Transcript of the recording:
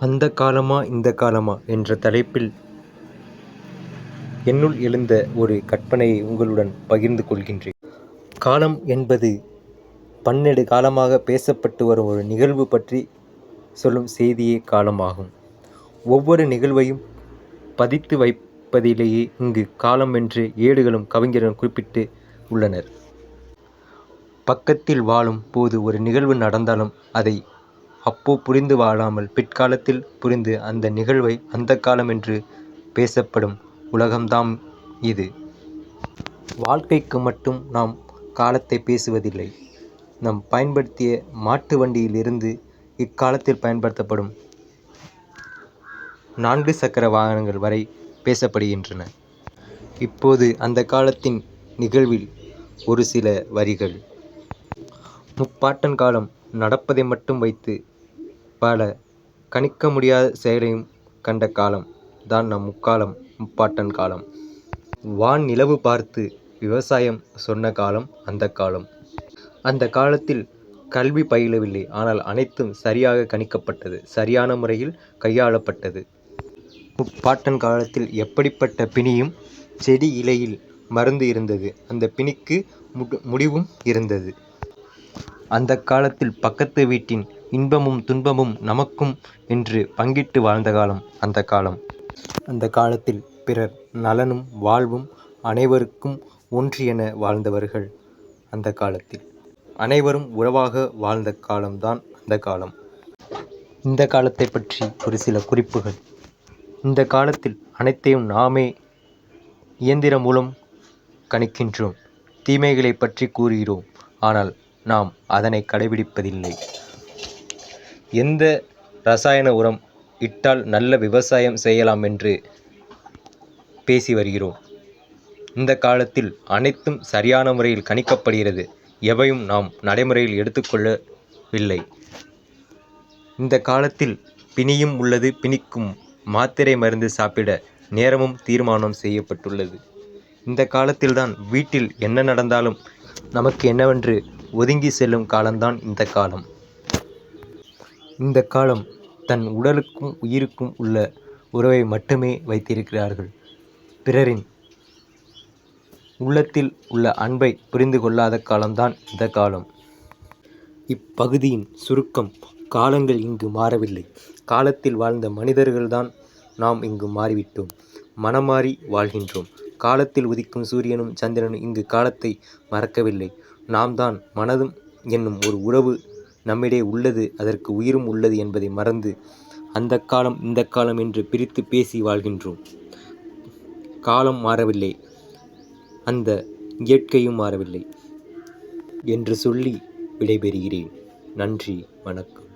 அந்த காலமா இந்த காலமா என்ற தலைப்பில் என்னுள் எழுந்த ஒரு கற்பனையை உங்களுடன் பகிர்ந்து கொள்கின்றேன். காலம் என்பது பன்னெடு காலமாக பேசப்பட்டு வரும் ஒரு நிகழ்வு பற்றி சொல்லும் செய்தியே காலமாகும். ஒவ்வொரு நிகழ்வையும் பதித்து வைப்பதிலேயே இங்கு காலம் என்று ஏடுகளும் கவிஞர்களும் குறிப்பிட்டு உள்ளனர். பக்கத்தில் வாழும் போது ஒரு நிகழ்வு நடந்தாலும் அதை அப்போ புரிந்து வாழாமல் பிற்காலத்தில் புரிந்து அந்த நிகழ்வை அந்த காலம் என்று பேசப்படும் உலகம்தாம் இது. வாழ்க்கைக்கு மட்டும் நாம் காலத்தை பேசுவதில்லை. நாம் பயன்படுத்திய மாட்டு வண்டியிலிருந்து இக்காலத்தில் பயன்படுத்தப்படும் நான்கு சக்கர வாகனங்கள் வரை பேசப்படுகின்றன. இப்போது அந்த காலத்தின் நிகழ்வில் ஒரு சில வரிகள். முப்பாட்டன் காலம் நடப்பதை மட்டும் வைத்து பல கணிக்க முடியாத செயலையும் கண்ட காலம் தான் நம் முக்காலம் முப்பாட்டன் காலம். வான் நிலவு பார்த்து விவசாயம் சொன்ன காலம் அந்த காலம். அந்த காலத்தில் கல்வி பயிலவில்லை. ஆனால் அனைத்தும் சரியாக கணிக்கப்பட்டது. சரியான முறையில் கையாளப்பட்டது. முப்பாட்டன் காலத்தில் எப்படிப்பட்ட பிணியும் செடி இலையில் மருந்து இருந்தது. அந்த பிணிக்கு முடிவும் இருந்தது. அந்த காலத்தில் பக்கத்து வீட்டின் இன்பமும் துன்பமும் நமக்கும் என்று பங்கிட்டு வாழ்ந்த காலம் அந்த காலம். அந்த காலத்தில் பிறர் நலனும் வாழ்வும் அனைவருக்கும் ஒன்று என வாழ்ந்தவர்கள் அந்த காலத்தில். அனைவரும் உறவாக வாழ்ந்த காலம்தான் அந்த காலம். இந்த காலத்தை பற்றி ஒரு சில குறிப்புகள். இந்த காலத்தில் அனைத்தையும் நாமே இயந்திரம் மூலம் கணிக்கின்றோம். தீமைகளை பற்றி கூறுகிறோம். ஆனால் நாம் அதனை கடைபிடிப்பதில்லை. எந்த ரசாயன உரம் இட்டால் நல்ல விவசாயம் செய்யலாம் என்று பேசி வருகிறோம். இந்த காலத்தில் அனைத்தும் சரியான முறையில் கணிக்கப்படுகிறது. எவையும் நாம் நடைமுறையில் எடுத்துக்கொள்ளவில்லை. இந்த காலத்தில் பிணியும் உள்ளது பிணிக்கும் மாத்திரை மருந்து சாப்பிட நேரமும் தீர்மானம் செய்யப்பட்டுள்ளது. இந்த காலத்தில்தான் வீட்டில் என்ன நடந்தாலும் நமக்கு என்னவென்று ஒதுங்கி செல்லும் காலம்தான் இந்த காலம். இந்த காலம் தன் உடலுக்கும் உயிருக்கும் உள்ள உறவை மட்டுமே வைத்திருக்கிறார்கள். பிறரின் உள்ளத்தில் உள்ள அன்பை புரிந்து கொள்ளாத காலம்தான் இந்த காலம். இப்பகுதியின் சுருக்கம் காலங்கள் இங்கு மாறவில்லை. காலத்தில் வாழ்ந்த மனிதர்கள்தான் நாம் இங்கு மாறிவிட்டோம். மனமாறி வாழ்கின்றோம். காலத்தில் உதிக்கும் சூரியனும் சந்திரனும் இங்கு காலத்தை மறக்கவில்லை. நாம் தான் மனதும் என்னும் ஒரு உறவு நம்மிடையே உள்ளது அதற்கு உயிரும் உள்ளது என்பதை மறந்து அந்த காலம் இந்த காலம் என்று பிரித்து பேசி வாழ்கின்றோம். காலம் மாறவில்லை. அந்த இயற்கையும் மாறவில்லை. என்று சொல்லி விடைபெறுகிறேன். நன்றி வணக்கம்.